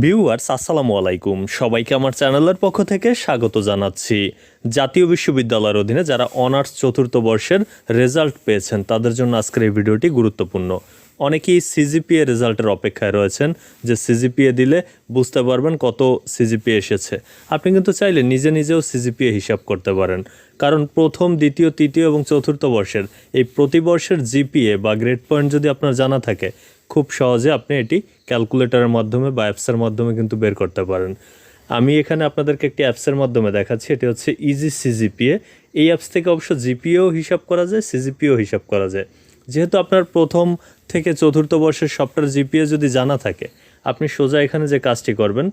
Viewers, আসসালামু আলাইকুম। সবাইকে আমার চ্যানেলের পক্ষ থেকে স্বাগত জানাচ্ছি। জাতীয় বিশ্ববিদ্যালয়ের অধীনে যারা অনার্স চতুর্থ বর্ষের রেজাল্ট পেয়েছেন, তাদের জন্য আজকের এই ভিডিওটি গুরুত্বপূর্ণ। অনেকেই সিজিপিএ রেজাল্টের অপেক্ষায় রয়েছেন যে সিজিপিএ দিলে বুঝতে পারবেন কত সিজিপিএ এসেছে। আপনি কিন্তু চাইলে নিজে নিজেও সিজিপিএ হিসাব করতে পারেন। কারণ প্রথম, দ্বিতীয়, তৃতীয় এবং চতুর্থ বর্ষের এই প্রতি বর্ষের জিপিএ বা গ্রেড পয়েন্ট যদি আপনার জানা থাকে, খুব সহজে আপনি এটি ক্যালকুলেটরের মাধ্যমে বা অ্যাপসের মাধ্যমে কিন্তু বের করতে পারেন। আমি এখানে আপনাদেরকে একটি অ্যাপসের মাধ্যমে দেখাচ্ছি, এটি হচ্ছে ইজি সিজিপিএ এই অ্যাপস থেকে অবশ্য জিপিএও হিসাব করা যায় সিজিপিও হিসাব করা যায়। যেহেতু আপনার প্রথম থেকে চতুর্থ বর্ষের সবটার জিপিএ যদি জানা থাকে, আপনি সোজা এখানে যে কাজটি করবেন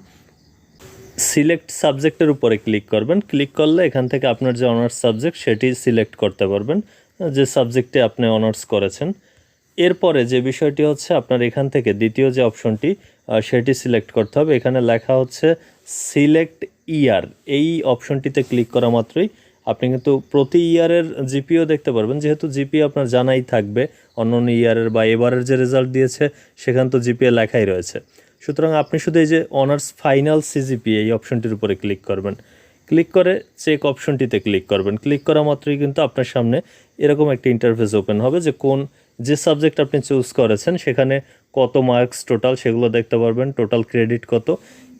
সিলেক্ট সাবজেক্টের উপরে ক্লিক করবেন। ক্লিক করলে এখান থেকে আপনার যে অনার্স সাবজেক্ট সেটি সিলেক্ট করতে পারবেন, যে সাবজেক্টে আপনি অনার্স করেছেন। এরপরে যে বিষয়টি হচ্ছে আপনার এখান থেকে দ্বিতীয় যে অপশনটি সেটি সিলেক্ট করতে হবে। এখানে লেখা হচ্ছে সিলেক্ট ইয়ার এই অপশনটিতে ক্লিক করা মাত্রই আপনি কিন্তু প্রতি ইয়ারের জিপিও দেখতে পারবেন। যেহেতু জিপি আপনার জানাই থাকবে, অন্য অন্য ইয়ারের বা এবারের যে রেজাল্ট দিয়েছে, সেখানে তো জিপিএ লেখাই রয়েছে। সুতরাং আপনি শুধু এই যে অনার্স ফাইনাল সিজিপি এই অপশনটির উপরে ক্লিক করবেন। ক্লিক করে চেক অপশনটিতে ক্লিক করবেন। ক্লিক করা মাত্রই কিন্তু আপনার সামনে এরকম একটা ইন্টারফেস ওপেন হবে যে কোন, যে সাবজেক্ট আপনি চুজ করেছেন, সেখানে কত মার্কস টোটাল সেগুলো দেখতে পারবেন টোটাল ক্রেডিট কত।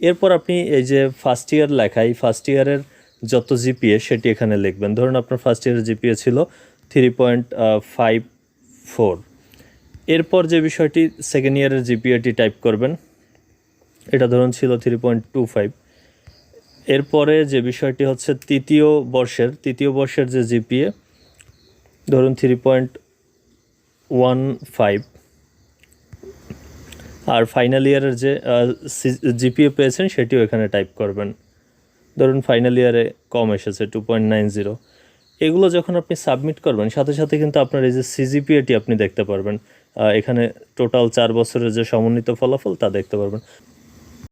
এরপর আপনি এই যে ফার্স্ট ইয়ার লেখা এই ফার্স্ট ইয়ারের যত জিপিএ সেটি এখানে লিখবেন। ধরুন আপনার ফার্স্ট ইয়ারের জিপিএ ছিল থ্রি পয়েন্ট ফাইভ ফোর এরপর যে বিষয়টি সেকেন্ড ইয়ারের জিপিএটি টাইপ করবেন, এটা ধরুন ছিল থ্রি পয়েন্ট টু ফাইভ এরপরে যে বিষয়টি হচ্ছে তৃতীয় বর্ষের তৃতীয় বর্ষের যে জিপিএ, ধরুন থ্রি পয়েন্ট ওয়ান ফাইভ আর ফাইনাল ইয়ারের যে জিপিএ পেয়েছেন সেটিও এখানে টাইপ করবেন। ধরুন ফাইনাল ইয়ারে কম এসেছে টু পয়েন্ট নাইন জিরো এগুলো যখন আপনি সাবমিট করবেন, সাথে সাথে কিন্তু আপনার এই যে সিজিপিএটি আপনি দেখতে পারবেন। এখানে টোটাল চার বছরের যে সমন্বিত ফলাফল তা দেখতে পারবেন।